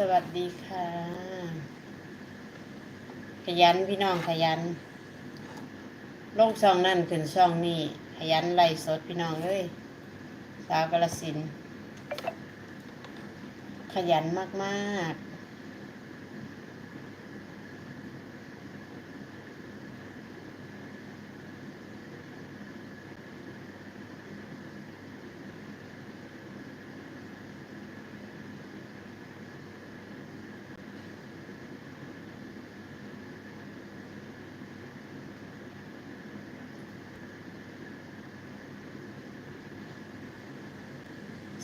สวัสดีค่ะ ขยันพี่น้องขยัน ลงช่องนั่นขึ้นช่องนี่ขยันไล่สดพี่น้องเลยสาวกระสิน ขยันมากๆ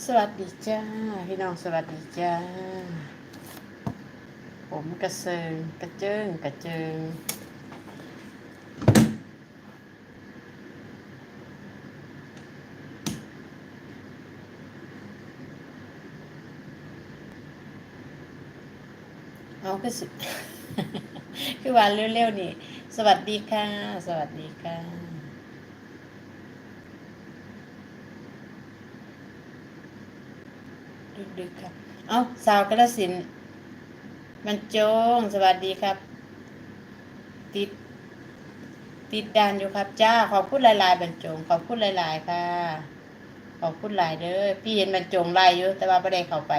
สวัสดีจ้า พี่น้องสวัสดีจ้า ผมกระเซิงกระเจิงกระเจิงเอาคือสิคือวันเร็วๆนี่ สวัสดีค่ะ สวัสดีค่ะ ดึกๆครับ เอาสาวกระสินธุ์บรรจงสวัสดีครับ ติด ติดดานอยู่ครับ จ้า ขอบคุณหลาย ๆ บรรจง ขอบคุณหลาย ๆ ค่ะ ขอบคุณหลายเด้อ พี่เห็นบรรจงไล่อยู่ แต่ว่าไม่ได้เข้าไป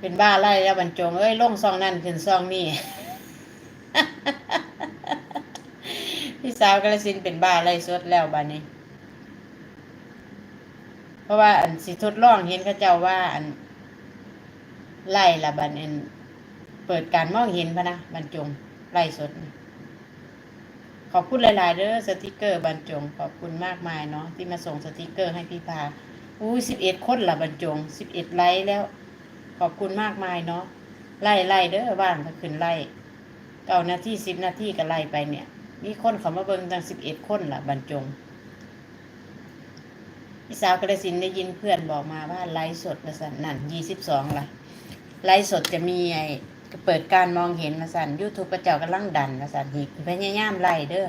เป็นบ้าไล่แล้วบรรจง เอ้ยลงซองนั่นขึ้นซองนี่ พี่สาวกระสินเป็นบ้าไล่สดแล้วบ้านี้ ราะว่าอันสิทดลองเห็นเขาเจ้าว่าอันไล่ละบันอันเปิดการมองเห็นพะนะบรรจงไล่สดน่ะขอบคุณหลาย ๆ เด้อสติกเกอร์บรรจง ขอบคุณมากมายเนาะที่มาส่งสติกเกอร์ให้พี่พาอู้สิบเอ็ดคนละบรรจงสิบเอ็ดไลค์แล้ว ขอบคุณมากมายเนาะไล่ไล่เด้อว่างก็ขึ้นไล่เก้านาทีสิบนาทีก็ไล่ไปเนี่ย มีคนเขามาเบิ่งตั้งสิบเอ็ดคนละบรรจง พี่สาวกระสินได้ยินเพื่อนบอกมาว่าไลฟ์สดมาสั่นนั่นยี่สิบสองละไลฟ์สดจะมีไอ้เปิดการมองเห็นมาสั่นยูทูบกระเจ้ากำลังดันมาสั่นอีกพยายามไล่เด้อ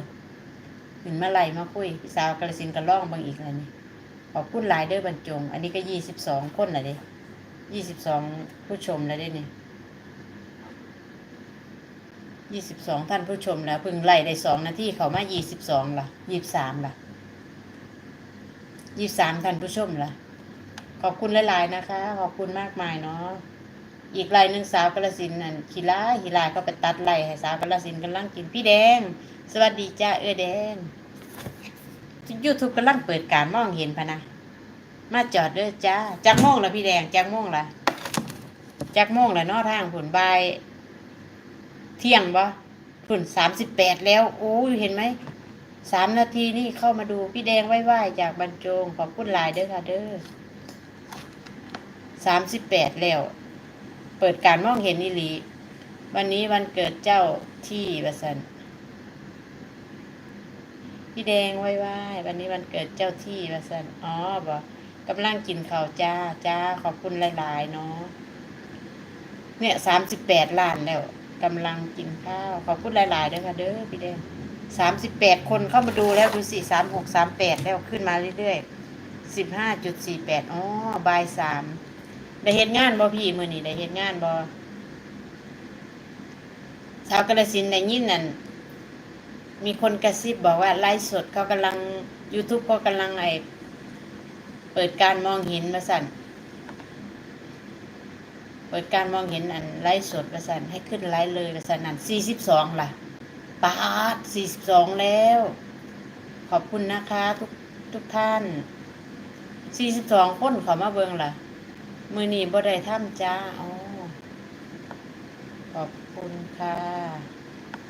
ขึ้นมาไล่มาคุยพี่สาวกระสินธุ์ก็ร้องบางอีกแล้วนี่ขอบคุณหลเด้อบรรจง อันนี้ก็ยี่สิบสองคนละเด้ยี่สิบสองผู้ชมแล้วเด้นี่ยี่สิบสองท่านผู้ชมแล้วเพิ่งไล่ได้สองนาทีเขามายี่สิบสองล่ะยี่สิบสามล่ะ ยี่สามท่านผู้ชมล่ะ ขอบคุณหลายๆนะคะ ขอบคุณมากมายเนาะอีกรายหนึ่งสาวกระสินนั่นขีลาขีลาก็ไปตัดไล่ให้สาวกระสินธุ์กำลังกินพี่แดง สวัสดีจ้าเออแดงยูทูบกำลังเปิดการมองเห็นพะนะมาจอดเด้อจ้าจักโมงละพี่แดงจักโมงละจักโมงละนาทางผุนบาย เที่ยงบ่ผุนสามสิบแปดแล้ว โอ้ยเห็นไหม สามนาทีนี่เข้ามาดูพี่แดงไหว้ๆจากบรรจงขอบคุณหลายเด้อค่ะ เด้อสามสิบแปดแล้ว เปิดการมองเห็นนิลีวันนี้วันเกิดเจ้าที่วสันพี่แดงไหว้ๆวันนี้วันเกิดเจ้าที่วสันอ๋อบอกกำลังกินข้าวจ้าจ้าขอบคุณหลายๆเนาะเนี่ยสามสิบแปดล้านแล้วกำลังกินข้าวขอบคุณหลายๆเด้อค่ะเด้อพี่แดง สามสิบแปดคนเข้ามาดูแล้วดูสิสามหกสามแปดแล้วขึ้นมาเรื่อยๆสิบห้าจุดสี่แปดอ๋อบายสามได้เห็นงานบ่พี่มือนี่ได้เห็นงานบ่ชาวกระสินธุ์ได้ยินนั่นมีคนกระซิบบอกว่าไลฟ์สดเขากำลัง YouTube ก็กำลังไอเปิดการมองเห็นมาสั่น เปิดการมองเห็นอันไลฟ์สดมาสั่นให้ขึ้นไลฟ์เลยมาสั่นนั่นสี่สิบสองล่ะ ปาดสี่สิบสองแล้ว ขอบคุณนะคะ ทุกทุกท่านสี่สิบสองคนขอมาเบิงล่ะ มือนีบ่ได้ท่ำจ้าอ๋อขอบคุณค่ะ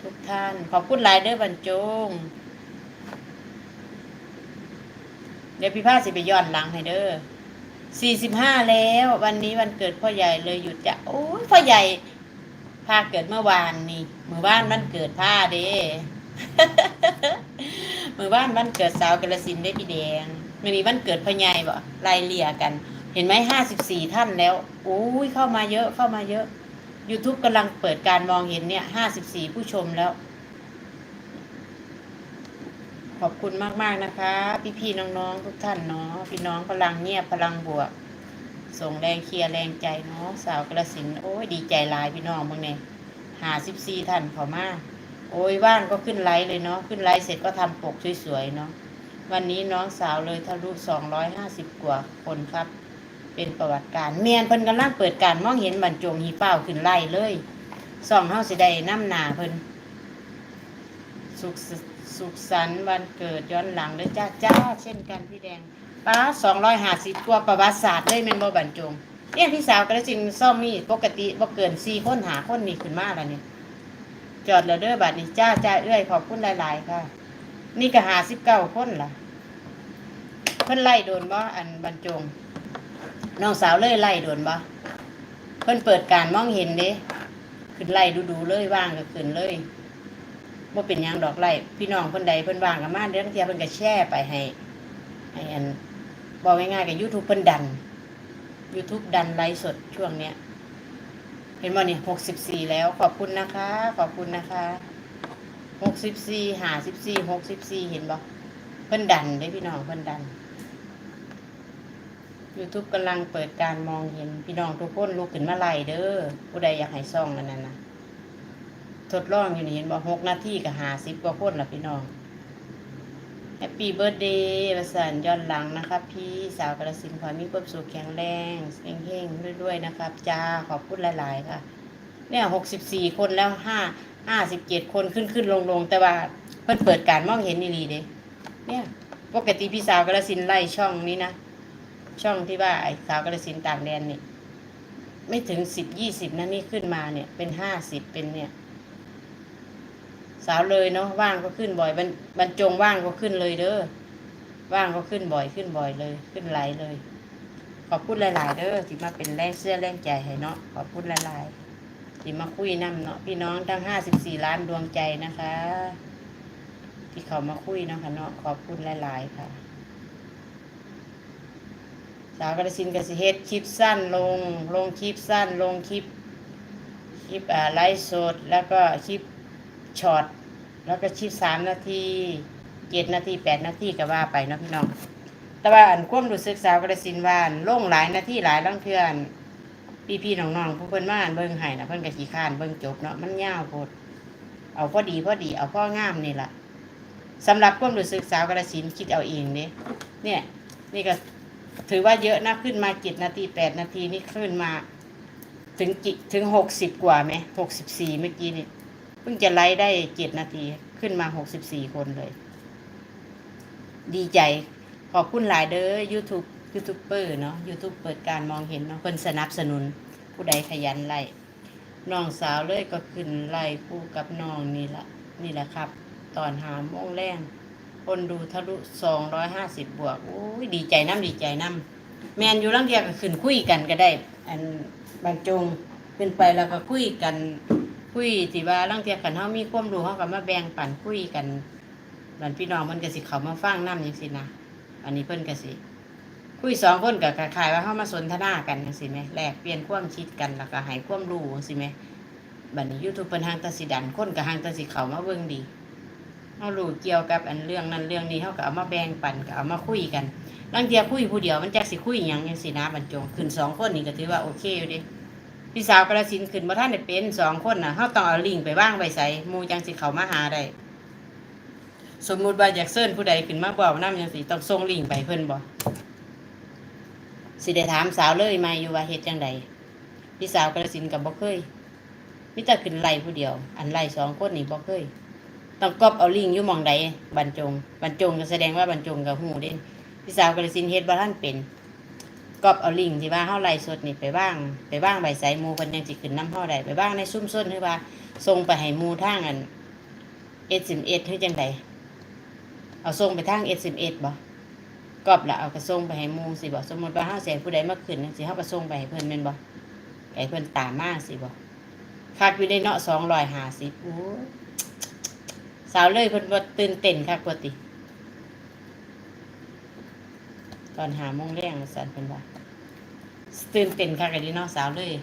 ทุกท่าน ขอบคุณหลายเด้อบรรจง เดี๋ยวพี่พาสิไปย้อนหลังให้เด้อสี่สิบห้าแล้ว วันนี้วันเกิดพ่อใหญ่เลยหยุดจะโอ้ยพ่อใหญ่ พาเกิดเมื่อวานนี่มื่อวานมันเกิดผ้าเด้มื่อวานมันเกิดสาวกระสินได้พี่แดงมื่อนี้วันเกิดพ่อใหญ่บ่ไล่เลี่ยกัน เห็นไหมห้าสิบสี่ท่านแล้วโอ้ยเข้ามาเยอะเข้ามาเยอะ YouTube กำลังเปิดการมองเห็นเนี่ยห้าสิบสี่ผู้ชมแล้ว ขอบคุณมาก ๆ นะคะ พี่ ๆ น้อง ๆ ทุกท่านเนาะพี่น้องพลังเงียบพลังบวก ส่งแรงเคลียร์แรงใจเนาะสาวกระสินโอ้ยดีใจหลายพี่น้องมึงเนี่ยหาสิบสี่ท่านเขามาโอ้ยว่างก็ขึ้นไลฟ์เลยเนาะขึ้นไลฟ์เสร็จก็ทำปกสวยๆเนาะวันนี้น้องสาวเลยทะลุสองร้อยห้าสิบกว่าคนครับ เป็นประวัติการเมียนเพิ่นกำลังเปิดการมองเห็นบรรจงหีเป้าขึ้นไล่เลยส่องเฮาสิได้น้ำหนาเพิ่นสุขสสุขสันต์วันเกิดย้อนหลังเลยจ้าจ้าเช่นกันพี่แดง ป้าสองร้อยห้าสิบกว่าประวัติศาสตร์เลยแมนบ่บรรจงเนี่ยพี่สาวก็ได้จริงซ่อมมีปกติบ่เกินสี่คนหาคนนี่ขึ้นมาแล้วนี่จอดแล้วเด้อบัดนี้จ้าจ้าเอ้ยขอบคุณหลาย ๆ ค่ะ นี่ก็หาสิบเก้าคนล่ะ เพิ่นไล่โดนบ่อันบรรจงน้องสาวเลยไล่โดนบ่เพิ่นเปิดการมองเห็นเด้ขึ้นไล่ดูๆเลยว่างก็ขึ้นเลยบ่เป็นยังดอกไล่พี่น้องเพิ่นใดเพิ่นว่างก็มาเดี๋ยวเทียเพิ่นก็แชร์ไปให้ให้อัน บอกง่ายๆกับ YouTube เพิ่นดัน YouTube ดันไลฟ์สดช่วงเนี้ย เห็นบ่นี่64แล้วขอบคุณนะคะ ขอบคุณนะคะ64 54 64เห็นบ่เพิ่นดันเด้พี่น้องเพิ่นดัน YouTube กำลังเปิดการมองเห็นพี่น้องทุกคนลุกขึ้นมาไล่เด้อผู้ใดอยากให้ซ่องอันนั้นนะทดลองอยู่นี่เห็นบอกหกนาทีกับหาสิบกว่าคนละพี่น้อง แฮปปี้เบิร์ดเดย์ประสานย้อนหลังนะครับ พี่สาวกระสินขอมีความสุขแข็งแรงเฮงๆด้วยๆนะครับ จ้าขอบคุณหลาย ๆ ค่ะ เนี่ยหกสิบสี่คนแล้วห้าห้าสิบเจ็ดคนขึ้นขึ้นลงลงแต่ว่าเพิ่นเปิดการมองเห็นนี่ดีเด้เนี่ยปกติพี่สาวกระสินไล่ช่องนี้นะ ช่องที่ว่าไอ้สาวกระสินต่างแดนนี่ไม่ถึงสิบยี่สิบนะนี่ขึ้นมาเนี่ยเป็นห้าสิบเป็นเนี่ย สาวเลยเนาะว่างก็ขึ้นบ่อยบรรบรรจงว่างก็ขึ้นเลยเด้อว่างก็ขึ้นบ่อยขึ้นบ่อยเลย ขึ้นไหลเลย ขอบคุณหลาย ๆ เด้อที่มาเป็นแรงเสื้อแรงใจให้เนาะขอบคุณหลายๆที่มาคุยนำเนาะพี่น้องทั้งห้าสิบสี่ล้านดวงใจนะคะ ที่เขามาคุยเนาะค่ะเนาะขอบคุณหลาย ๆ ค่ะสาวกระสินธุ์กสิเฮ็ดคลิปสั้นลง ลงคลิปสั้นลงคลิปคลิปอ่าไลฟ์สดแล้วก็คลิป ช็อตแล้วก็คลิปสามนาทีเจ็ดนาทีแปดนาทีก็ว่าไปเนาะพี่น้อง แต่ว่าอันควมรู้สึกสาวกระสินว่านลงหลายนาทีหลายลังเทือนพี่พี่ๆน้องๆผู้เพิ่นมาอ่านเบิ่งให้นะเพิ่นก็ขี้ข้านเบิ่งจบเนาะมันยาวโพดเอาพอดีพอดีเอาพ่องามนี่ละสำหรับความรู้สึกสาวกระสินคิดเอาเองเด้เนี่ย นี่ก็ถือว่าเยอะนะขึ้นมาเจ็ดนาทีแปดนาทีนี่ขึ้นมา ถึงจิถึงหกสิบกว่าไหมหกสิบสี่เมื่อกี้นี่ เพิ่งจะไลฟ์ได้เจ็ดนาทีขึ้นมาหกสิบสี่คนเลย ดีใจขอบคุณหลายเด้อ YouTube ยูทูบเบอร์เนาะ YouTube เปิดการมองเห็นเนาะเพิ่นสนับสนุน ผู้ใดขยันไล่น้องสาวเลยก็ขึ้นไล่คู่กับน้องนี่ละนี่แหละครับ ตอนหาโมงแรงคนดูทะลุสองร้อยห้าสิบบวกโอ้ยดีใจน้ำดีใจน้ำแมนอยู่ลังเดียวก็ขึ้นคุยกันก็ได้ อันบรรจงขึ้นไปแล้วก็คุยกัน คุยที่ว่าลังเทียกันเฮามีความรู้เฮาก็มาแบ่งปันคุยกันบันพี่น้องมันก็สิเขามาฟังน้ำจังซี่นะอันนี้เพิ่นก็สิคุยสองคนก็คล้ายว่าเฮามาสนทนากันจังซี่แหมแลกเปลี่ยนความคิดกันแล้วก็ให้ความรู้จังซี่แหมบัดนี้ YouTube เพิ่นหางตาสิดันคนก็หางตาสิเข้ามาเบิ่งดีเรารู้เกี่ยวกับอันเรื่องนั้นเรื่องนี้เขาก็เอามาแบ่งปันก็เอามาคุยกันบางเทียคุยผู้เดียวมันจักสิคุยหยังจังสินะบรรจงขึ้นสองคนนี่ก็ถือว่าโอเคอยู่เดิ พี่สาวกระสินขึ้นมาท่านได้เป็นสองคนน่ะเขาต้องเอาลิงไปว่างไปใส่มูจังสิเขามาหาได้สมมุติว่าอยากเซิร์นผู้ใดขึ้นมาบอกน้ำจังสิต้องส่งลิงไปเพิ่นบ่สิได้ถามสาวเลยมาอยู่ว่าเฮ็ดจังใดพี่สาวกระสินกับบ่เคยมิต่ขึ้นไล่ผู้เดียว อันไล่สองคนนี่บ่เคยต้องกอบเอาลิงอยู่มองใดบรรจงบรรจงก็แสดงว่าบรรจงกับหูเด่นพี่สาวกระสินเฮ็ดบ่ท่านเป็น กอบเอาลิงที่ว่าเฮาไล่สดนี่ไปบ้างไปบ้างใบสายหมูเพิ่นยังสิขึ้นน้ำเฮาได้ไปบ้างในซุ่มส้นหรือว่าส่งไปให้หมูทางอัน SMS คือจังไดเอาส่งไปทาง SMS บ่กอบละเอากระส่งไปให้หมูสิบ่สมมุติว่าเฮาแสนผู้ใดมาขึ้นจังซี่เฮาก็ส่งไปให้เพิ่นแม่นบ่ไอ้เพิ่นตามมาสิบ่คาดอยู่ในเนาะ250โอ้ยสาวเลยเพิ่นบ่ตื่นเต้นค่ะกว่าติ ต อนหาโมงแรงสันเพิ่นว่าตื่นเต้นค่ะกันดีเนาะสาวเลย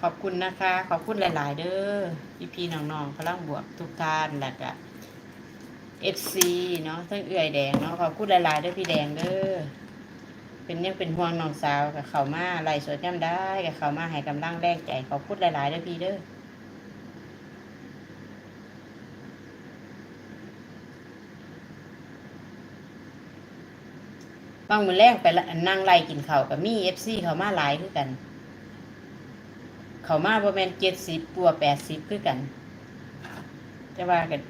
ขอบคุณนะคะ ขอบคุณหลาย ๆ เด้อพี่พี่น้องๆพลังบวกทุกท่านแล้วก็เอฟซีเนาะทั้งเอื่อยแดงเนาะขอบคุณหลายๆเด้อพี่แดงเด้อเป็นยังเป็นห่วงน้องสาวกับเขามาไล่สดย่ำได้กับเขามาให้กำลังแรงใจขอบคุณหลายๆเด้อพี่เด้อ บางมือแรงไปนั่งไล่กินเขากับมีเอฟซีเขามาหลายคือกัน เขามาประมาณเจ็ดสิบปัวแปดสิบคือกันจะว่ากัน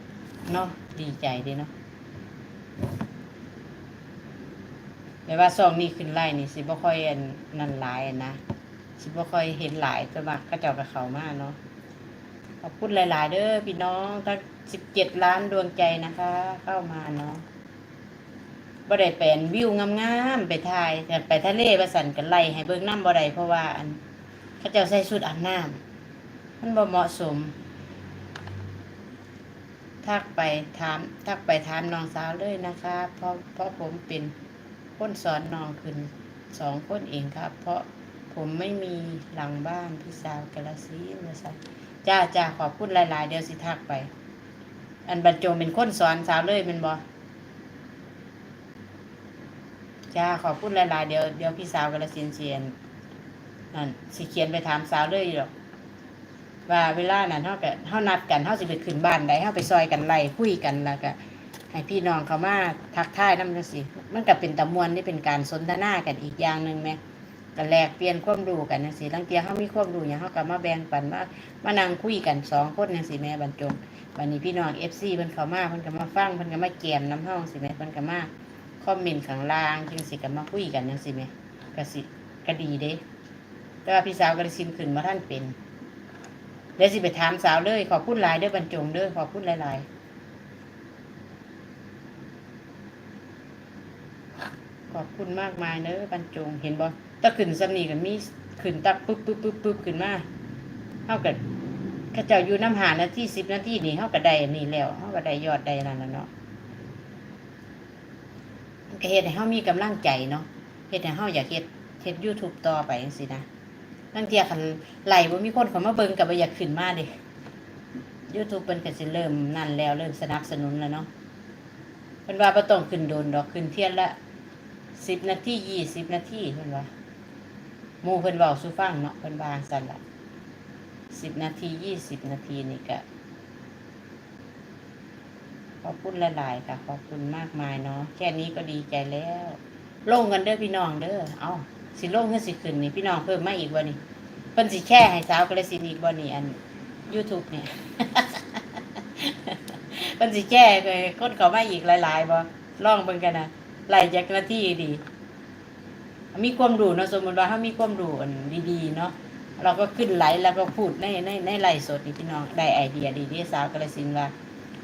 เนาะดีใจดีเนาะแต่ว่าซองนี้ขึ้นไล่นี่สิบ่ค่อยอนนั่นหลายนะสิบ่ค่อยเห็นหลายแต่ว่าก็เจ้ากับเขามาเนาะขอบคุณหลาย ๆ เด้อพี่น้องทั้งสิบเจ็ดล้านดวงใจนะคะ เข้ามาเนาะ บ่ได้เป็นวิวงามๆไปถ่ายแต่ไปทะเลประสันกันไล่ให้เบิ่งน้ำบ่ได้เพราะว่าอันเขาเจ้าใส่ชุดอาบน้ำมันบ่เหมาะสม ทักไปถาม ทักไปถามน้องสาวเลยนะคะ เพราะเพราะผมเป็นคนสอนน้องขึ้นสองคนเองครับ เพราะผมไม่มีหลังบ้านพี่สาวกาลสีมาสัจ้าจ้าขอบคุณหลาย ๆ เดี๋ยวสิทักไป อันบรรจงเป็นคนสอนสาวเลยมันบอ จ้าขอบคุณหลายๆเดี๋ยวเดี๋ยวพี่สาวกาลสินเชียนนั่นสิเขียนไปถามสาวเลยหรอกว่าเวลานั้นเฮาก็เฮานัดกันเฮาสิไปขึ้นบ้านใดเฮาไปซอยกันไล่คุยกันแล้วก็ให้พี่น้องเขามาทักทายนำจังซี่มันก็เป็นตะมวนนี่เป็นการสนทนากันอีกอย่างหนึ่งแหมก็แลกเปลี่ยนความรู้กันจังซี่ลังเที่ยเฮามีความรู้หยังเฮาก็มาแบ่งปันมามานั่งคุยกันสองคนจังซี่แม่บรรจงบัดนี้พี่น้อง FC เพิ่นเขามาเพิ่นก็มาฟังเพิ่นก็มาแกมน้ำเฮาจังซี่แม่เพิ่นก็มา อมเมนต์ข้างล่างจังซี่ก็มาคุยกันจังซี่แม่ก็สิก็ดีเด้ แต่ว่าพี่สาวก็เลยซิมขึ้นมาท่านเป็นเดี๋ยวสิไปถามสาวเลย ขอบคุณหลายเด้อบรรจงเด้อขอบคุณหลายๆขอบคุณมากมายเด้อบรรจงเห็นบ่ถ้าขึ้นสำนีกันมีขึ้นตักปึ๊บปึ๊บปึ๊บปึ๊บขึ้นมาเท่ากับข้าเจ้าอยู่น้ำหานาทีสิบนาทีนี่เท่ากับได้อันนี่แล้วเท่ากับได้ยอดได้นั่นน่ะเนาะ ก็เฮ็ดให้เฮามีกำลังใจเนาะเฮ็ดให้เฮาอยากเฮ็ดเฮ็ด YouTube ต่อไปจังซี่นะนั่นเทียคันไหลบ่มีคนเขามาเบิ่งกับบ่อยากขึ้นมาเด้ YouTube เพิ่นก็สิเริ่มนั่นแล้วเริ่มสนับสนุนแล้วเนาะเพิ่นว่าบ่ต้องขึ้นโดนดอกขึ้นเที่ยละ10นาที20นาทีเพิ่นว่าหมู่เพิ่นเว้าสู่ฟังเนาะเพิ่นว่าซั่นล่ะ10นาที20นาทีนี่ก็ ขอบคุณหลายๆค่ะขอบคุณมากมายเนาะแค่นี้ก็ดีใจแล้วลงกันเด้อพี่น้องเด้อเอาสิลงขึ้นสิขึ้นนี่พี่น้องเพิ่มมาอีกบ่นี่เพิ่นสิแค่ให้สาวกระสินอีกบ่นี่อัน YouTube เนี่ยเพิ่นสิแค่ให้คนเขามาอีกหลายๆบ่ลองเบิ่งกันนะไล่จากหน้าที่ดี มีความรู้เนาะสมมติว่าเฮามีความรู้อันดีๆเนาะเราก็ขึ้นไลฟ์แล้วก็พูดในในในไลฟ์สดนี่พี่น้องได้ไอเดียดีๆสาวกระสินว่า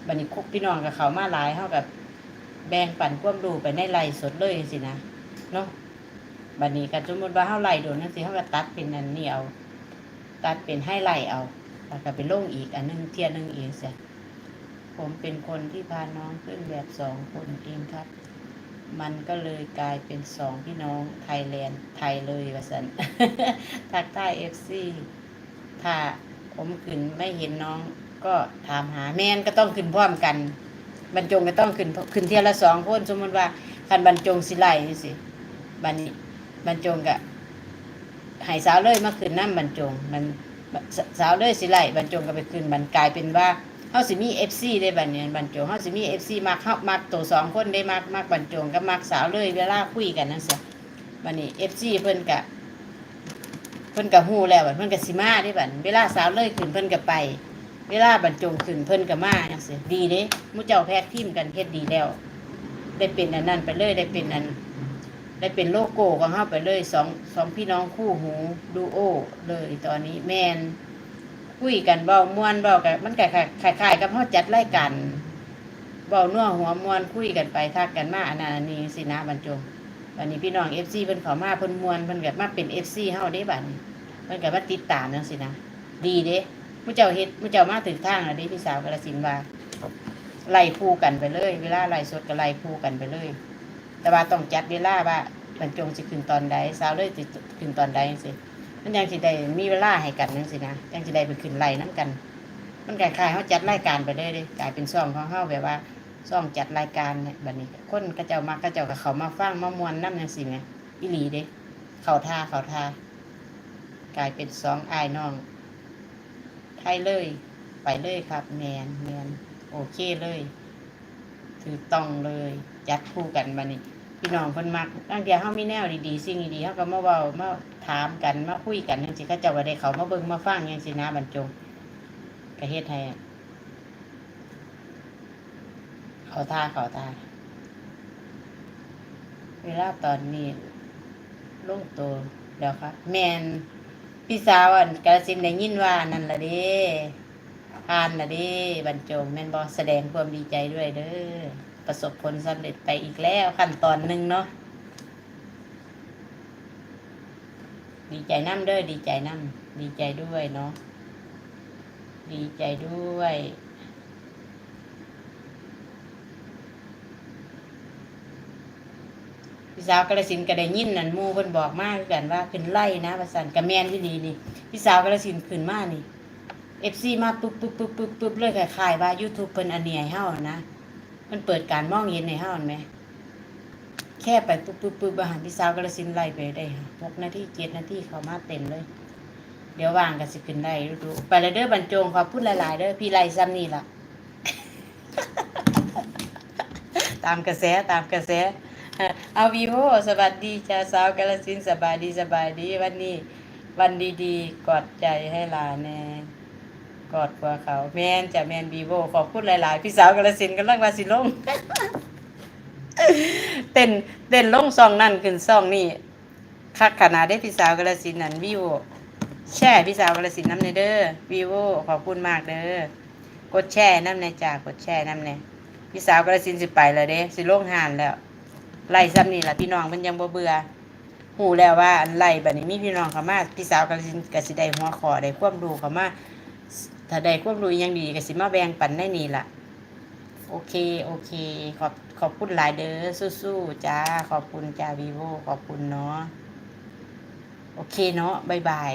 บัดนี้คุกพี่น้องกับเขามาหลายเฮากับแบ่งปันความรู้ไปในไรสดเลยจังซี่นะเนาะบัดนี้ก็สมมติว่าเฮาไล่โดนจังซี่เฮาก็ตัดเป็นอันนี้เอา ตัดเป็นให้ไล่เอาแล้วก็ไปลงอีกอันหนึงเทียนึงอีกเสียผมเป็นคนที่พาน้องขึ้นแบบสองคนเองครับ มันก็เลยกลายเป็นสองพี่น้องไทยแลนด์ไทยเลยว่าสันทักทายเอฟซีถ้าผมขึ้นไม่เห็นน้อง ก็ถามหาแม่นก็ต้องขึ้นพร้อมกัน บรรจงก็ต้องขึ้นขึ้นเทียละสองคนสมมติว่าคันบรรจงสิไล่นี่สิบันนี้บรรจงกะใหายสาวเลยมาขึ้นน้ำบรรจง มันสาวเลยสิไล่บรรจงก็ไปขึ้นมันกลายเป็นว่าเฮาสิมีเอฟซีได้บัดเนี้บรรจงเฮาสิมีเอฟซีมักเฮามักตัวสองคนได้มักมักบรรจงกับมักสาวเลยเวลาคุยกันนั่นสิบัดนี้เอฟซีเพิ่นกะเพิ่นกะฮู้แล้วบัดเพิ่นกะสิมาได้บัดเวลาสาวเลยขึ้นเพิ่นกะไป เวลาบรรจงขึ้นเพิ่นกะมาจังซี่ดีเด้มู่เจ้าแพทย์ทีมกันเฮ็ดดีแล้ว ได้เป็นอันนั้นไปเลยได้เป็นอัน ได้เป็นโลโก้ของเขาไปเลยสองสองพี่น้องคู่หูดูโอเลยตอนนี้แมนคุยกันเบามวนเบากันมันคล้ายๆคล้ายกับเขาจัดรายการเบานัวหัวมวนคุยกันไปทักกันมาอันนั้นอันนี้สินะบรรจงวันนี้พี่น้องเอฟซีเพิ่นขามาเพิ่นมวนเพิ่นกับมาเป็นเอฟซีเฮาได้บัดนี้เพิ่นกับมาติดตามจังสินะ ดีเด้ มุเจ้าเฮ็ดมุเจ้ามาถึงทางแล้วเด้พี่สาวกระสินว่าไล่คู่กันไปเลย เวลาไล่สดก็ไล่คู่กันไปเลย แต่ว่าต้องจัดเวลาว่าบรรจงสิขึ้นตอนใดสาวเลยสิขึ้นตอนใดจังซี่มันยังสิได้มีเวลาให้กันจังซี่นะยังสิได้ไปขึ้นไล่น้กัน มันคล้ายๆเฮาจัดรายการไปเลยเด้กลายเป็นซ่องของเฮาแบบว่าซ่องจัดรายการเนี่ยบัดนี้คนก็เจ้ามักก็เจ้าก็เขามาฟังมามวนนำจังซี่แหมอิหลีเด้เข่าท่าเข่าท่ากลายเป็นสองอายน้อง ไทยเลย ไปเลยครับแมนแมนโอเคเลยถือต้องเลยจัดคู่กันมานี่พี่น้องเพิ่นมักตั้งแต่เฮามีแนวดีๆสิ่งดีๆเฮาก็มาเว้ามาถามกันมาคุยกันจังซี่เขาเจ้าก็ได้เขามาเบิ่งมาฟังจังซี่นะบรรจงก็เฮ็ดให้เขาท่าเขาท่าเวลาตอนนี้ลงตัวแล้วครับแมน พี่สาวอันกาลสินได้ยินว่านั่นละเด้ผ่านละเด้บรรจงแม่นบอแสดงความดีใจด้วยเด้อประสบผลสำเร็จไปอีกแล้วขั้นตอนหนึ่งเนาะดีใจน้ำเด้อดีใจน้ำดีใจด้วยเนาะดีใจด้วย พี่สาวกระสินก็ได้ยินนั่นมู่เพิ่นบอกมาคือกันว่าขึ้นไล่นะว่าซั่นก็แมนที่ดีนี่พี่สาวกระสินขึ้นมานี่ FC มาปุ๊บปุ๊บปุ๊บปุ๊บปุ๊บเลยคล้ายๆว่า YouTube เพิ่นอันนี้ให้เฮานะมันเปิดการมองเห็นให้เฮาไหมแค่ไปปุ๊บปุ๊บปุ๊บอาหารพี่สาวกระสินไล่ไปได้6นาที7นาทีเขามาเต็มเลย เดี๋ยววางก็สิขึ้นได้ดูไปแล้วเด้อบรรจงขอพูดหลายๆเด้อพี่ไล่ซ้ำนี่ล่ะ ตามกระแสตามกระแส เอาวีโอสวัสดีจ้าสาวกาลสินสบายดีสบายดีวันนี้ วันดีๆ กอดใจให้หลานแน่กอดหัวเขา แมนจะแมนวีโวขอบคุณหลาย ๆ พี่สาวกาลสินธุ์กำลังว่าสิลงเต้นเต้นลงซองนั่นขึ้นซองนี่คักขนาดได้พี่สาวกาลสินนั่นวีโวแช่พี่สาวกาลสินน้ำในเด้อวีโวขอบคุณมากเด้อกดแช่น้ำในจากกดแช่น้ำในพี่สาวกาลสินสิไปแล้วเด้สิลงหานแล้ว ไล่ซ้ำนี่แหละพี่น้องเพิ่นยังบ่เบื่อหูแล้วว่าอันไล่แบัดนี้มีพี่น้องเขามาพี่สาวก็สิก็สิได้หัวขอได้ความรู้เขามาถ้าได้ความรู้อิหยังดีก็สิมาแบ่งปันได้นี่ล่ะ โอเค โอเค ขอบขอบคุณหลายเด้อสู้ๆจ้า ขอบคุณจ้าวีโวขอบคุณเนาะโอเคเนาะบ๊ายบาย